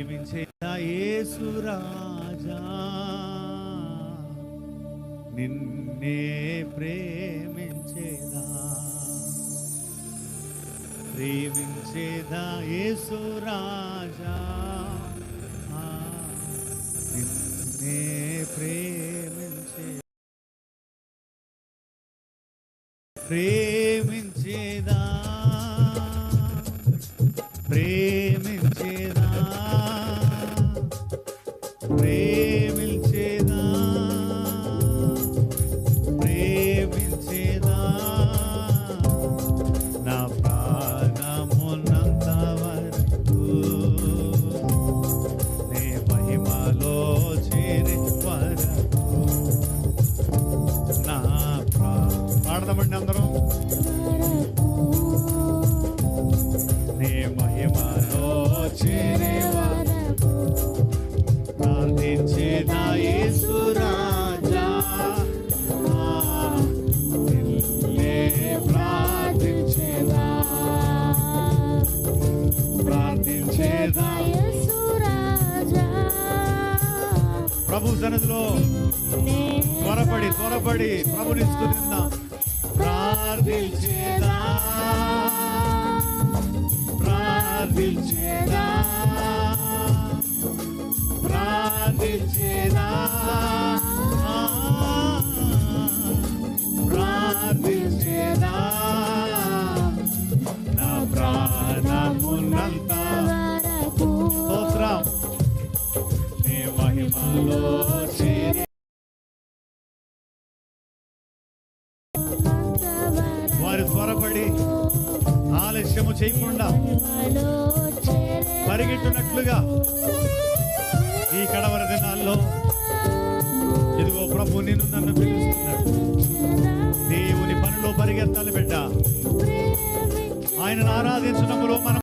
దీవించే యేసు రాజా. నిన్నే ప్రేమించేదా. ప్రేమించేదా యేసు రాజా. నిన్నే ప్రేమించే. ప్రేమించేదా. ప్రార్థించేదా? ప్రార్థించేదా? ప్రార్థించేదా ప్రార్థించేదా నా ప్రాణమున్నంత స్తోత్రం నీ మహిమలో చేరి పరిగెత్తాలి బిడ్డ. ఆయనను ఆరాధించడంలో మనం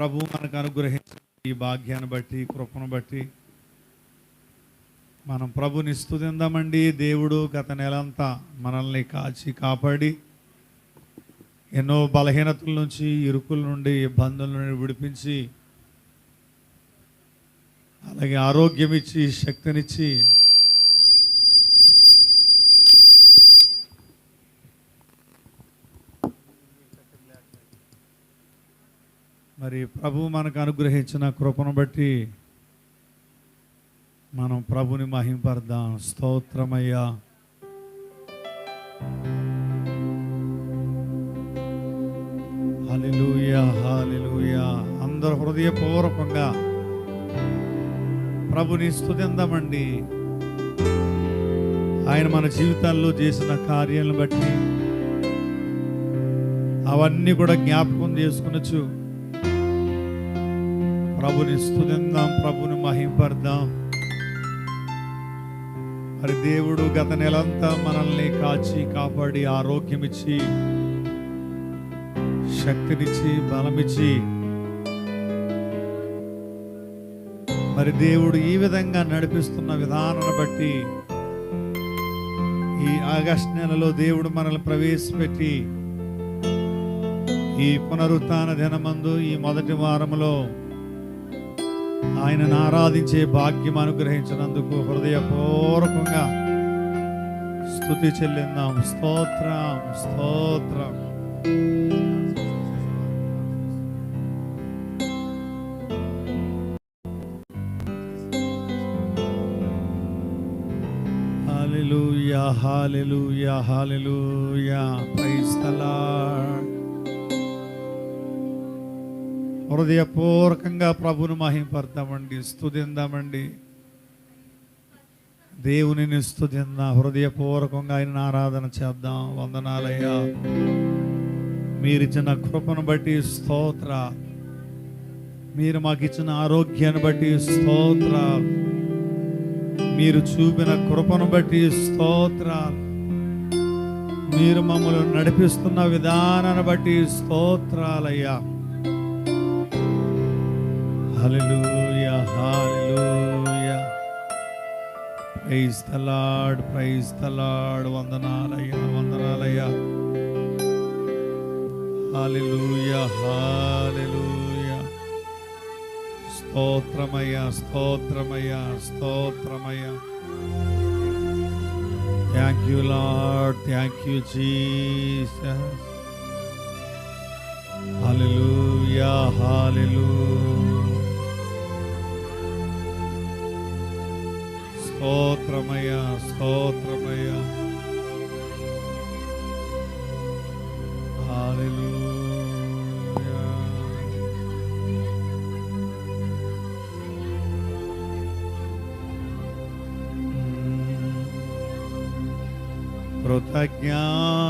ప్రభు మనకు అనుగ్రహించిన ఈ భాగ్యాన్ని బట్టి కృపను బట్టి మనం ప్రభుని స్తుతిందామండి దేవుడు గత నెలంతా మనల్ని కాచి కాపాడి ఎన్నో బలహీనతల నుంచి ఇరుకుల నుండి ఇబ్బందుల నుండి విడిపించి అలాగే ఆరోగ్యం ఇచ్చి శక్తినిచ్చి మరి ప్రభు మనకు అనుగ్రహించిన కృపను బట్టి మనం ప్రభుని మహింపర్దాం. స్తోత్రమయ్యా. హల్లెలూయా హల్లెలూయా. అందరూ హృదయపూర్వకంగా ప్రభుని స్థుతిందామండి ఆయన మన జీవితాల్లో చేసిన కార్యాలను బట్టి అవన్నీ కూడా జ్ఞాపకం చేసుకునొచ్చు. ప్రభుని స్థుతిందాం ప్రభుని మహింపర్దాం. మరి దేవుడు గత నెలంతా మనల్ని కాచి కాపాడి ఆరోగ్యమిచ్చి శక్తినిచ్చి బలమిచ్చి మరి దేవుడు ఈ విధంగా నడిపిస్తున్న విధానాన్ని బట్టి ఈ ఆగస్ట్ నెలలో దేవుడు మనల్ని ప్రవేశపెట్టి ఈ పునరుత్న దినమందు ఈ మొదటి వారములో ఆయనను ఆరాధించే భాగ్యం అనుగ్రహించినందుకు హృదయపూర్వకంగా స్థుతి చెల్లిందాం. స్తోత్రం స్తోత్రం. Hallelujah hallelujah hallelujah. Praise the Lord. హృదయపూర్వకంగా ప్రభును మహింపడతామండి. స్థుతిందామండి. దేవునిని స్తుతిందాం హృదయపూర్వకంగా ఆయన ఆరాధన చేద్దాం. వందనాలయ్యా. మీరిచ్చిన కృపను బట్టి స్తోత్ర. మీరు మాకు ఇచ్చిన ఆరోగ్యాన్ని బట్టి స్తోత్ర. మీరు చూపిన కృపను బట్టి స్తోత్ర. మీరు మమ్మల్ని నడిపిస్తున్న విధానాన్ని బట్టి స్తోత్రాలయ్యా. Hallelujah hallelujah praise the Lord praise the Lord వందనాలయ్యా వందనాలయ్యా హల్లెలూయా హల్లెలూయా స్తోత్రమయ్యా స్తోత్రమయ్యా స్తోత్రమయ్యా thank you Lord thank you Jesus hallelujah hallelujah స్తోత్రమయ్యా స్తోత్రమయ్యా. హల్లెలూయా.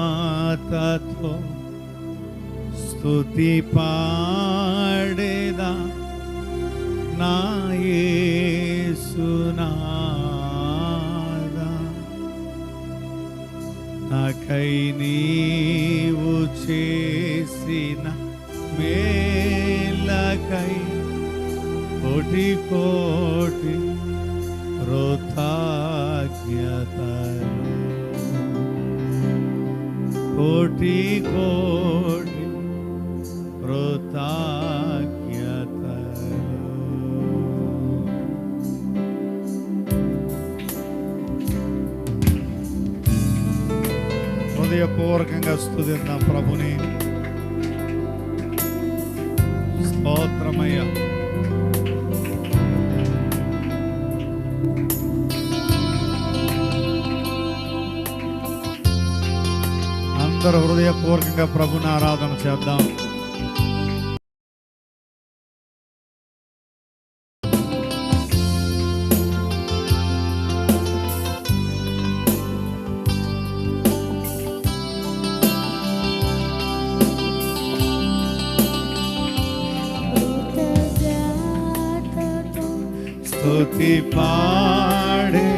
కృతజ్ఞాతతో స్తుతి పాడేదా నా యేసునాదా నాకై నీవు చేసిన మేలకై కోటి కోటి కృతజ్ఞతలు కోటి కోటి హృదయపూర్వకంగా స్థుతిద్దాం ప్రభుని. స్తోత్రమయ్య. అందరూ హృదయపూర్వకంగా ప్రభుని ఆరాధన చేద్దాం. స్థుతి పాడే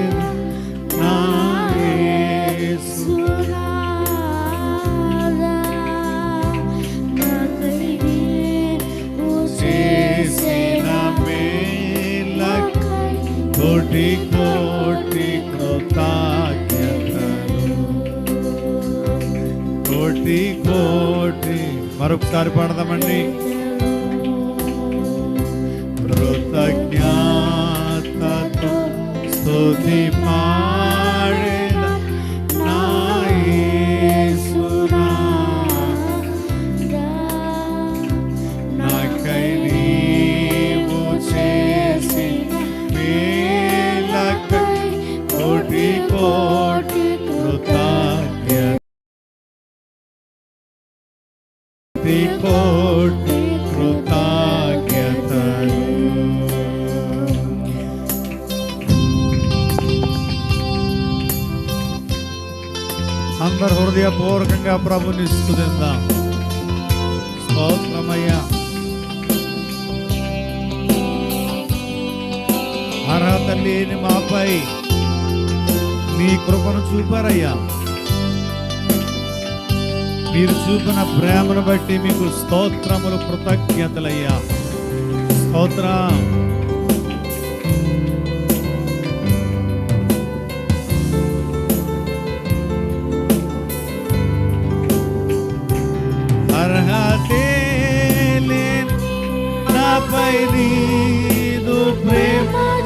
కోటి కోటి కృతజ్ఞతలు. కోటి కోటి మరొకసారి పాడదామండి. స్తుతి హృదయపూర్వకంగా ప్రభుని స్తుతిద్దాం స్తోత్రమయ్యా. అర్హత లేని మాపై మీ కృపను చూపారయ్యా. మీరు చూపిన ప్రేమను బట్టి మీకు స్తోత్రములు కృతజ్ఞతలయ్యా. స్తోత్రం. vai lindo, prema,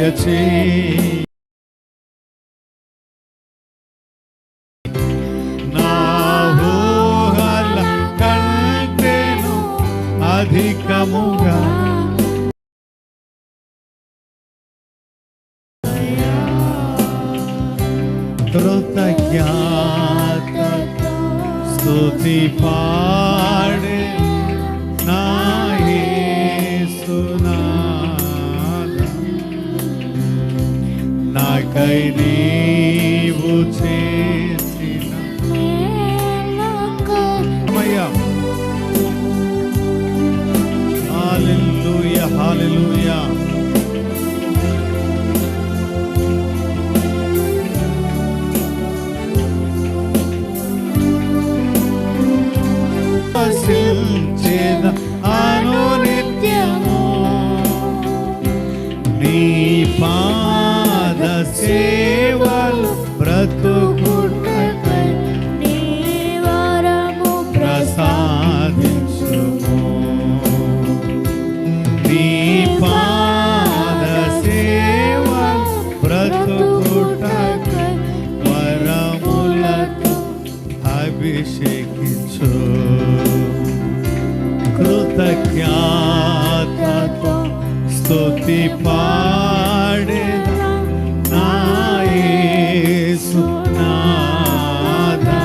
దయచేయి నా ఊహల కంటేను అధికముగా కృతజ్ఞత స్తుతి పాడే కై నీవు చేసిన. అమ్మయ్యా. Hallelujah hallelujah. స్తుతి పాడేద నా యేసునాథా.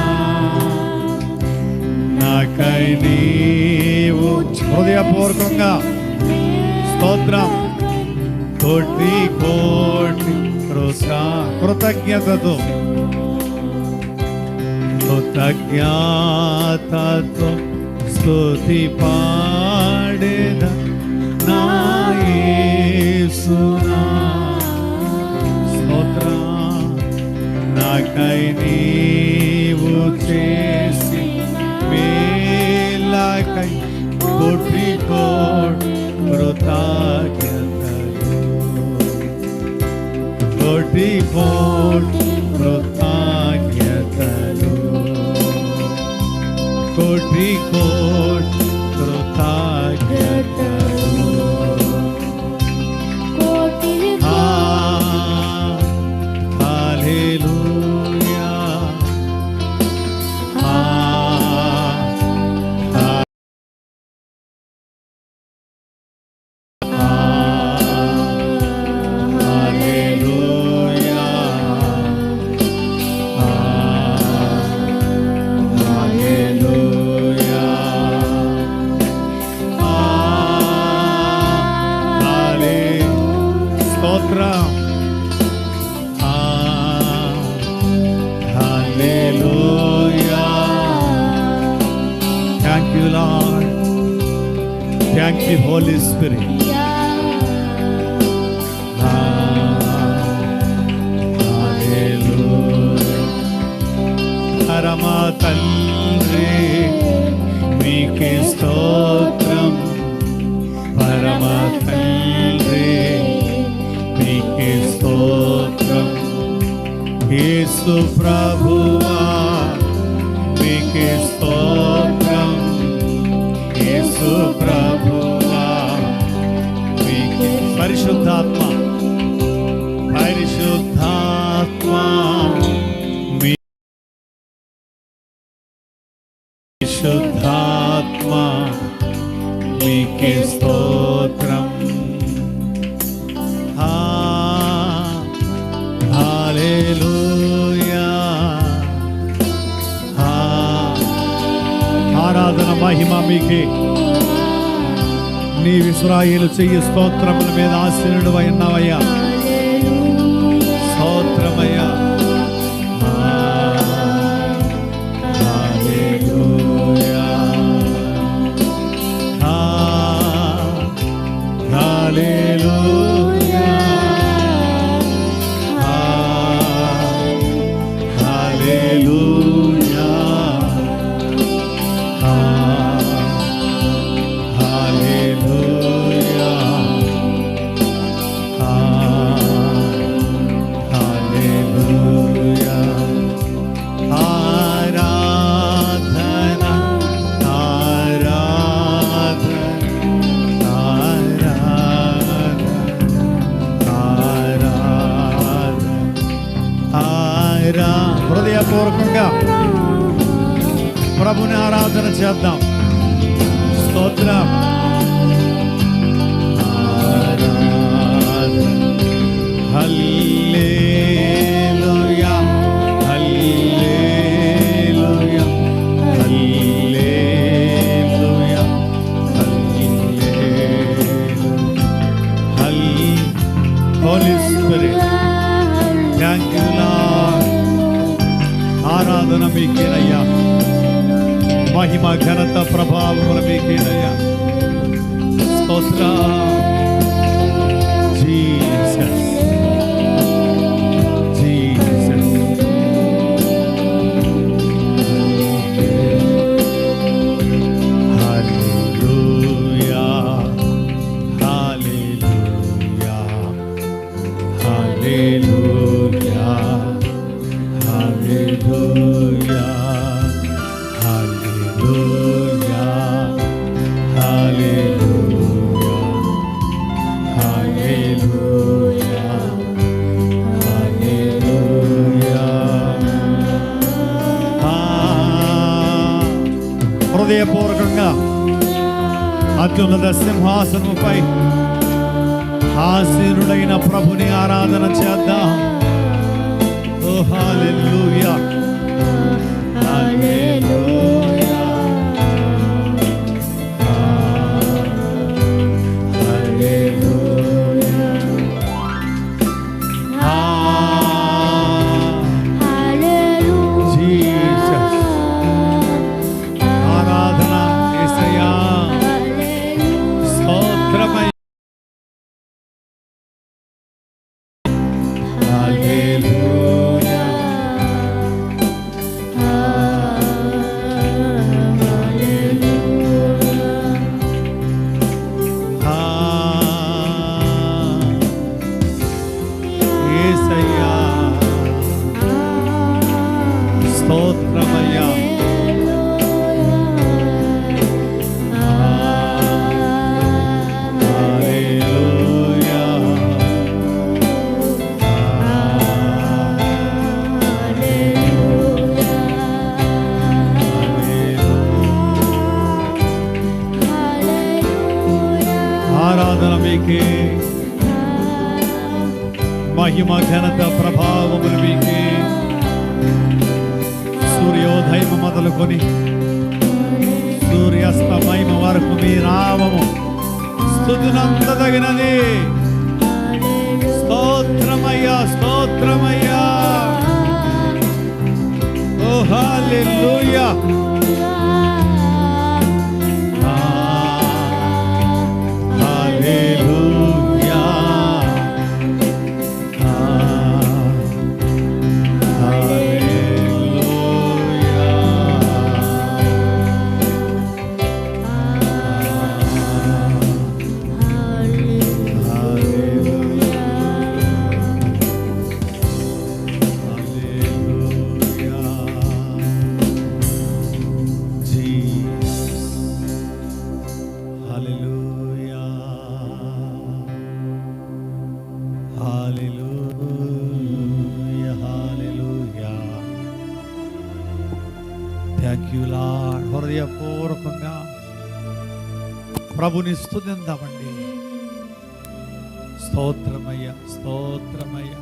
నాకై నీవు హృదయపూర్వకంగా స్తోత్రం కోటి కోటి కృతజ్ఞతతో కృతజ్ఞతతో కృతజ్ఞాతతో స్తుతి పాడేద యేసునా స్తోత్ర నాకై నీవు చేసి మేలకై కోటి కోటి కృతజ్ఞతలు కోటి కోటి Holy Spirit. పరమ తండ్రి మీకే స్తోత్రం పరమ తండ్రి మీకే స్తోత్రం యేసు ప్రభువా చెయ్యి స్తోత్రముల మీద ఆశీనుడు అయినవయ్యా ప్రభుని ఆరాధన చేద్దాం. స్తోత్రం. Hallelujah hallelujah hallelujah hallelujah. Holy spirit thank you Lord ఆరాధన మీకేనయ్యా. మహిమ ఘనత ప్రభావముల మీకేనయ్యా స్తోత్ర సింహాసనముపై ఆసీనుడైన ప్రభుని ఆరాధన చేద్దాం. Só trabalhar. స్తోత్రమయ్యా ఓ హల్లెలూయా యూ లార్డ్ హృదయపూర్వకంగా ప్రభుని స్థుతిందామండి స్తోత్రమయ్య స్తోత్రమయ్య.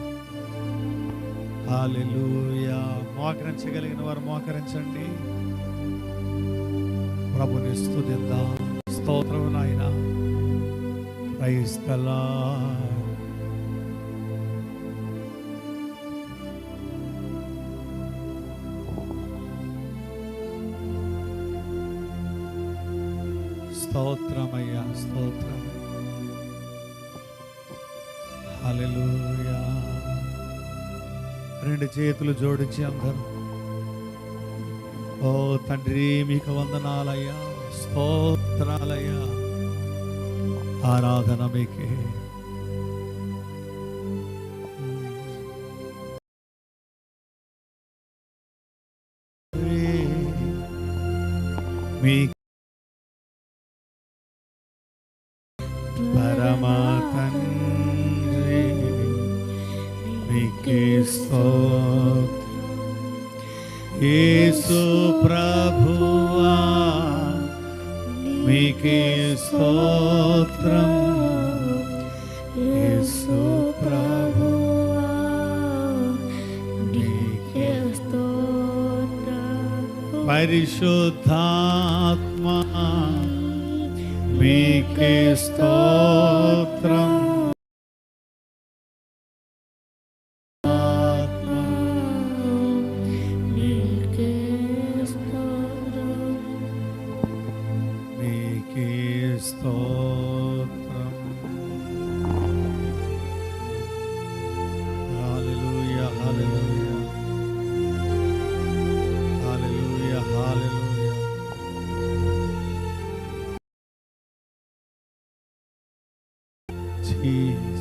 హాలెలూయా మోకరించగలిగిన వారు మోకరించండి. ప్రభుని స్తుతిద్దాం. స్తోత్రం నాయన. ప్రైజ్ స్తోత్రమయ్యా స్తోత్రం. హల్లెలూయా. రెండు చేతులు జోడించి అందరు. ఓ తండ్రి మీకు వందనాలయ్యా స్తోత్రాలయ్యా. ఆరాధన మీకే. మీ പരിശുദ്ധാത്മാ स्तोत्रम् he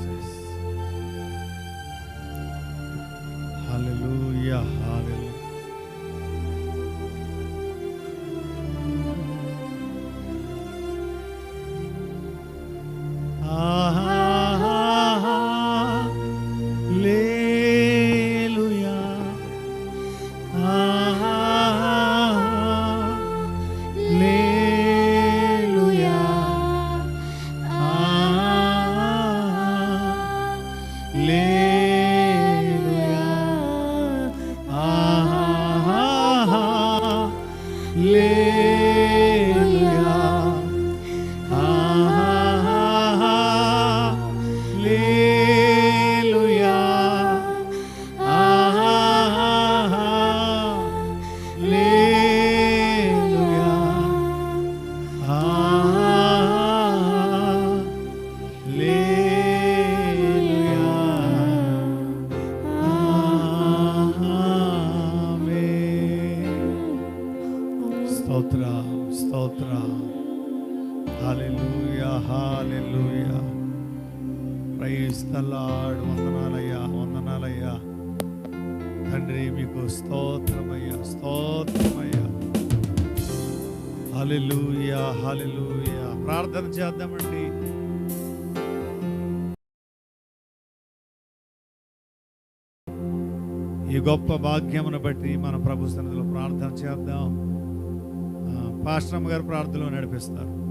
ప్రార్థన చేద్దామండి. ఈ గొప్ప భాగ్యమును బట్టి మన ప్రభు సన్నిధిలో ప్రార్థన చేద్దాం. పాశ్రమ గారు ప్రార్థనలో నడిపిస్తారు.